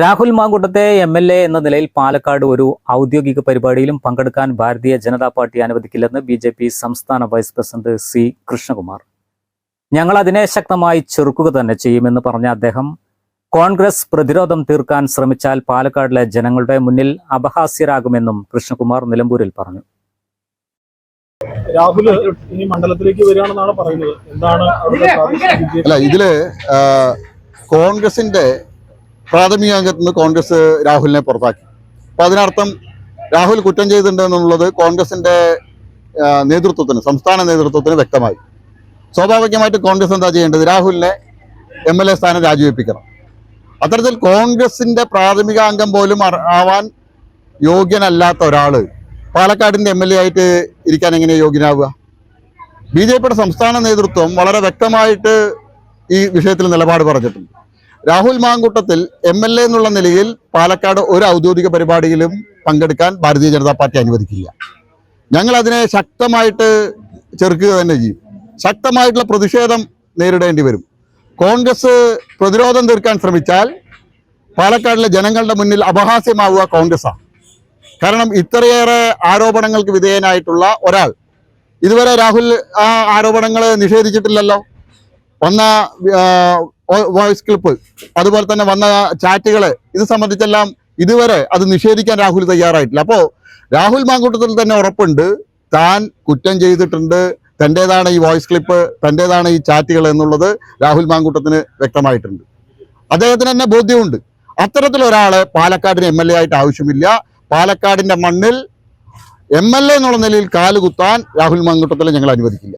രാഹുൽ മാങ്കുട്ടത്തെ M L A എന്ന നിലയിൽ പാലക്കാട് ഒരു ഔദ്യോഗിക പരിപാടിയിലും പങ്കെടുക്കാൻ ഭാരതീയ ജനതാ പാർട്ടി അനുവദിക്കില്ലെന്ന് ബി ജെ പി സംസ്ഥാന വൈസ് പ്രസിഡന്റ് സി കൃഷ്ണകുമാർ. ഞങ്ങൾ അതിനെ ശക്തമായി ചെറുക്കുക തന്നെ ചെയ്യുമെന്ന് പറഞ്ഞ അദ്ദേഹം കോൺഗ്രസ് പ്രതിരോധം തീർക്കാൻ ശ്രമിച്ചാൽ പാലക്കാടിലെ ജനങ്ങളുടെ മുന്നിൽ അപഹാസ്യരാകുമെന്നും കൃഷ്ണകുമാർ നിലമ്പൂരിൽ പറഞ്ഞു. രാഹുൽ ഇനി മണ്ഡലത്തിലേക്ക് വരികയാണെന്നാണ് പറയുന്നത്. എന്താണ് അല്ല ഇതിൽ കോൺഗ്രസിന്റെ പ്രാഥമിക അംഗത്തിൽ നിന്ന് കോൺഗ്രസ് രാഹുലിനെ പുറത്താക്കി. അപ്പൊ അതിനർത്ഥം രാഹുൽ കുറ്റം ചെയ്തിട്ടുണ്ട് എന്നുള്ളത് കോൺഗ്രസിന്റെ നേതൃത്വത്തിന് സംസ്ഥാന നേതൃത്വത്തിന് വ്യക്തമായി. സ്വാഭാവികമായിട്ട് കോൺഗ്രസ് എന്താ ചെയ്യേണ്ടത്? രാഹുലിനെ എം എൽ എ സ്ഥാനം രാജിവെപ്പിക്കണം. അത്തരത്തിൽ കോൺഗ്രസിന്റെ പ്രാഥമിക അംഗം പോലും ആവാൻ യോഗ്യനല്ലാത്ത ഒരാൾ പാലക്കാടിന്റെ എം എൽ എ ആയിട്ട് ഇരിക്കാൻ എങ്ങനെ യോഗ്യനാവുക? ബി ജെ പിയുടെ സംസ്ഥാന നേതൃത്വം വളരെ വ്യക്തമായിട്ട് ഈ വിഷയത്തിൽ നിലപാട് പറഞ്ഞിട്ടുണ്ട്. Rahul Mamkootathil M L A എന്നുള്ള നിലയിൽ പാലക്കാട് ഒരു ഔദ്യോഗിക പരിപാടിയിലും പങ്കെടുക്കാൻ ഭാരതീയ ജനതാ പാർട്ടി അനുവദിക്കില്ല. ഞങ്ങൾ അതിനെ ശക്തമായിട്ട് ചെറുക്കുക തന്നെ ചെയ്യും. ശക്തമായിട്ടുള്ള പ്രതിഷേധം നേരിടേണ്ടി വരും. കോൺഗ്രസ് പ്രതിരോധം തീർക്കാൻ ശ്രമിച്ചാൽ പാലക്കാടിലെ ജനങ്ങളുടെ മുന്നിൽ അപഹാസ്യമാവുക കോൺഗ്രസ്സാണ്. കാരണം ഇത്രയേറെ ആരോപണങ്ങൾക്ക് വിധേയനായിട്ടുള്ള ഒരാൾ. ഇതുവരെ രാഹുൽ ആ ആരോപണങ്ങൾ നിഷേധിച്ചിട്ടില്ലല്ലോ. വന്ന വോയിസ് ക്ലിപ്പ് അതുപോലെ തന്നെ വന്ന ചാറ്റുകൾ ഇത് സംബന്ധിച്ചെല്ലാം ഇതുവരെ അത് നിഷേധിക്കാൻ രാഹുൽ തയ്യാറായിട്ടില്ല. അപ്പോൾ രാഹുൽ മാങ്കൂട്ടത്തിൽ തന്നെ ഉറപ്പുണ്ട്. താൻ കുറ്റം ചെയ്തിട്ടുണ്ട്. തന്റേതാണ് ഈ വോയിസ് ക്ലിപ്പ് തന്റേതാണ് ഈ ചാറ്റുകൾ എന്നുള്ളത് രാഹുൽ മാങ്കൂട്ടത്തിന് വ്യക്തമായിട്ടുണ്ട്. അദ്ദേഹത്തിന് തന്നെ ബോധ്യമുണ്ട്. അത്തരത്തിലൊരാളെ പാലക്കാടിന് എം എൽ എ ആയിട്ട് ആവശ്യമില്ല. പാലക്കാടിന്റെ മണ്ണിൽ എം എൽ എ എന്നുള്ള നിലയിൽ കാലുകുത്താൻ രാഹുൽ മാങ്കൂട്ടത്തിലെ ഞങ്ങൾ അനുവദിക്കില്ല.